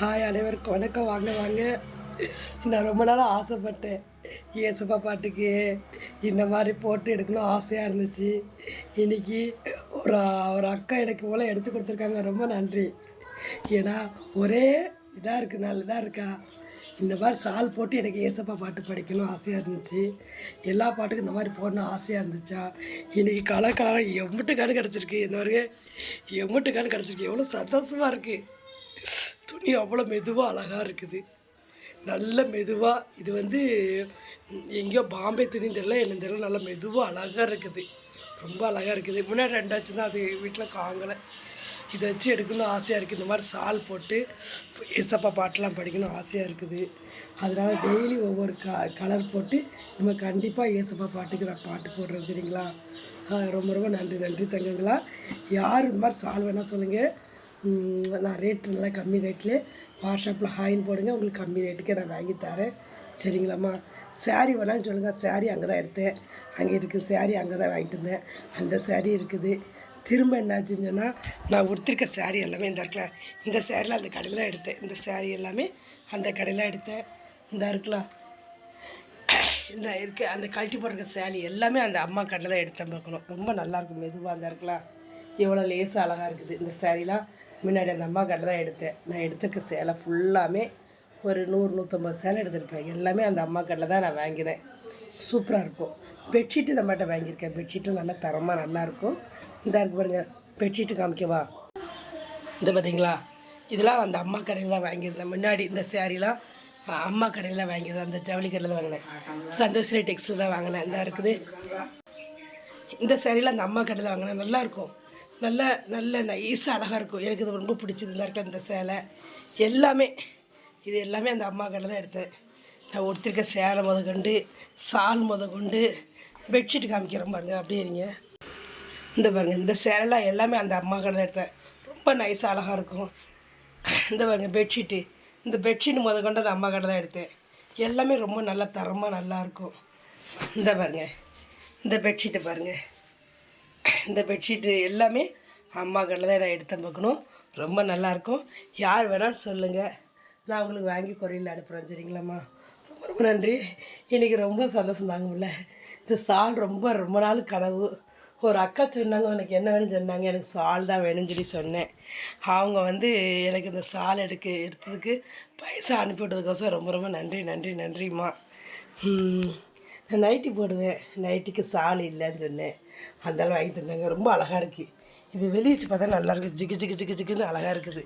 Hi அனைவருக்கும் வணக்கம். வாங்க வாங்க. நான் ரொம்ப நாளாக ஆசைப்பட்டேன். இயேசுப்பா பாட்டுக்கு இந்த மாதிரி போட்டு எடுக்கணும் ஆசையாக இருந்துச்சு. இன்னைக்கு ஒரு ஒரு அக்கா எனக்கு போல் எடுத்து கொடுத்துருக்காங்க. ரொம்ப நன்றி. ஏன்னா ஒரே இதாக இருக்குது நல்லதாக இருக்கா? இந்த மாதிரி சால் போட்டு எனக்கு ஏசப்பா பாட்டு படிக்கணும் ஆசையாக இருந்துச்சு. எல்லா பாட்டுக்கும் இந்த மாதிரி போடணும் ஆசையாக இருந்துச்சா? இன்றைக்கி கலர் கலராக எம்பிட்டு கிடச்சிருக்கு. இந்த வரைக்கும் எம்பிட்டு கிடச்சிருக்கு. எவ்வளோ சந்தோஷமாக இருக்குது துணி அவ்வளோ மெதுவாக அழகாக இருக்குது. நல்ல மெதுவாக இது வந்து எங்கேயோ பாம்பே துணி தெரியல என்ன தெரியல நல்லா மெதுவாக அழகாக இருக்குது. ரொம்ப அழகாக இருக்குது. முன்னாடி ரெண்டாச்சு தான் அது வீட்டில் காங்கலை. இதை வச்சு எடுக்கணும் ஆசையாக இருக்குது. இந்த மாதிரி சால் போட்டு ஏசப்பா பாட்டெலாம் படிக்கணும் ஆசையாக இருக்குது. அதனால் டெய்லி ஒவ்வொரு க கலர் போட்டு நம்ம கண்டிப்பாக ஏசப்பா பாட்டுக்கு நான் பாட்டு போடுறேன் சரிங்களா? ரொம்ப ரொம்ப நன்றி நன்றி தங்கங்களா. யார் இந்த மாதிரி சால் வேணால் சொல்லுங்கள் நான் ரேட் நல்லா கம்மி ரேட்டில் வாட்ஸ்அப்பில் ஹாயின் போடுங்க. உங்களுக்கு கம்மி ரேட்டுக்கே நான் வாங்கி தரேன். சரிங்களாம்மா? saree வேணாலும் சொல்லுங்கள் saree அங்கே தான் எடுத்தேன். அங்கே இருக்குது சேரீ அங்கே தான் வாங்கிட்டு இருந்தேன் அந்த சேரீ இருக்குது. திரும்ப என்னாச்சுன்னு சொன்னால் நான் உடுத்திருக்க சேரீ எல்லாமே இந்த இடத்துல இந்த சேரீலாம் அந்த கடையில் தான் எடுத்தேன். இந்த சேரீ எல்லாமே அந்த கடையில் எடுத்தேன். இந்த இருக்கலாம் இந்த இருக்க. அந்த கழட்டி போடுற சேரீ எல்லாமே அந்த அம்மா கடையில் தான் எடுத்தேன் பார்க்கணும். ரொம்ப நல்லாயிருக்கும் மெதுவாக அந்த இருக்கலாம் எவ்வளோ லேசாக அழகாக இருக்குது. இந்த சேரீலாம் முன்னாடி அந்த அம்மா கடை தான் எடுத்தேன். நான் எடுத்துக்க சேலை ஃபுல்லாமே ஒரு நூறு நூற்றம்பது சேலை எடுத்திருப்பேன். எல்லாமே அந்த அம்மா கடையில் தான் நான் வாங்கினேன். சூப்பராக இருக்கும். பெட்ஷீட்டு இந்த வாங்கியிருக்கேன். பெட்ஷீட்டும் நல்லா தரமாக நல்லாயிருக்கும் இதாக இருக்கு பாருங்கள் பெட்ஷீட்டு காமிக்கவா இந்த பார்த்தீங்களா இதெல்லாம் அந்த அம்மா கடையில் தான் வாங்கியிருந்தேன். முன்னாடி இந்த சேரீலாம் அம்மா கடையில் தான் வாங்கியிருந்தேன். அந்த ஜவுளி கடையில் தான் வாங்கினேன். சந்தோஷ்ரீ டெக்ஸ்டில் தான் வாங்கினேன். இந்த இருக்குது. இந்த சேரீலாம் அந்த அம்மா கடையில் வாங்கினேன் நல்லாயிருக்கும் நல்ல நல்ல நைஸாக அழகாக இருக்கும். எனக்கு இது ரொம்ப பிடிச்சது. இந்த இருக்க இந்த சேலை. எல்லாமே இது எல்லாமே அந்த அம்மா கடையில் தான் எடுத்தேன். நான் ஒருத்தருக்க சேலை முத கொண்டு சால் முத கொண்டு பெட்ஷீட் காமிக்கிறேன் பாருங்கள் அப்படியே இருங்க. இந்த பாருங்க இந்த சேலைலாம் எல்லாமே அந்த அம்மா கடையில் எடுத்தேன். ரொம்ப நைஸாக அழகாக இருக்கும். இந்த பாருங்க பெட்ஷீட்டு இந்த பெட்ஷீட் முத கொண்டு அந்த அம்மா கடை தான் எடுத்தேன். எல்லாமே ரொம்ப நல்லா தரமாக நல்லாயிருக்கும் இந்த பாருங்க இந்த பெட்ஷீட்டை பாருங்கள் இந்த பெட்ஷீட்டு எல்லாமே அம்மா கடையில் தான் நான் எடுத்தேன் பார்க்கணும் ரொம்ப நல்லாயிருக்கும் யார் வேணாலும் சொல்லுங்கள் நான் உங்களுக்கு வாங்கி குறையில் அனுப்புகிறேன் சரிங்களாம்மா? ரொம்ப ரொம்ப நன்றி. இன்றைக்கி ரொம்ப சந்தோஷம் தாங்க இந்த சால் ரொம்ப ரொம்ப நாள் கனவு. ஒரு அக்கா சொன்னாங்க உனக்கு என்ன வேணும்னு சொன்னாங்க. எனக்கு சால் தான் வேணும்னு சொல்லி சொன்னேன். அவங்க வந்து எனக்கு இந்த சால் எடுக்க எடுத்ததுக்கு பைசா அனுப்பி விட்டதுக்கோசரம் ரொம்ப ரொம்ப நன்றி நன்றி நன்றிம்மா. ம், நைட்டி போடுவேன். நைட்டிக்கு சால் இல்லைன்னு சொன்னேன். அந்தாலும் வாங்கி தந்தாங்க. ரொம்ப அழகாக இருக்குது இது வெளியே வச்சு பார்த்தா நல்லா இருக்குது ஜிகு ஜிகு ஜிகு ஜிகுன்னு அழகாக இருக்குது.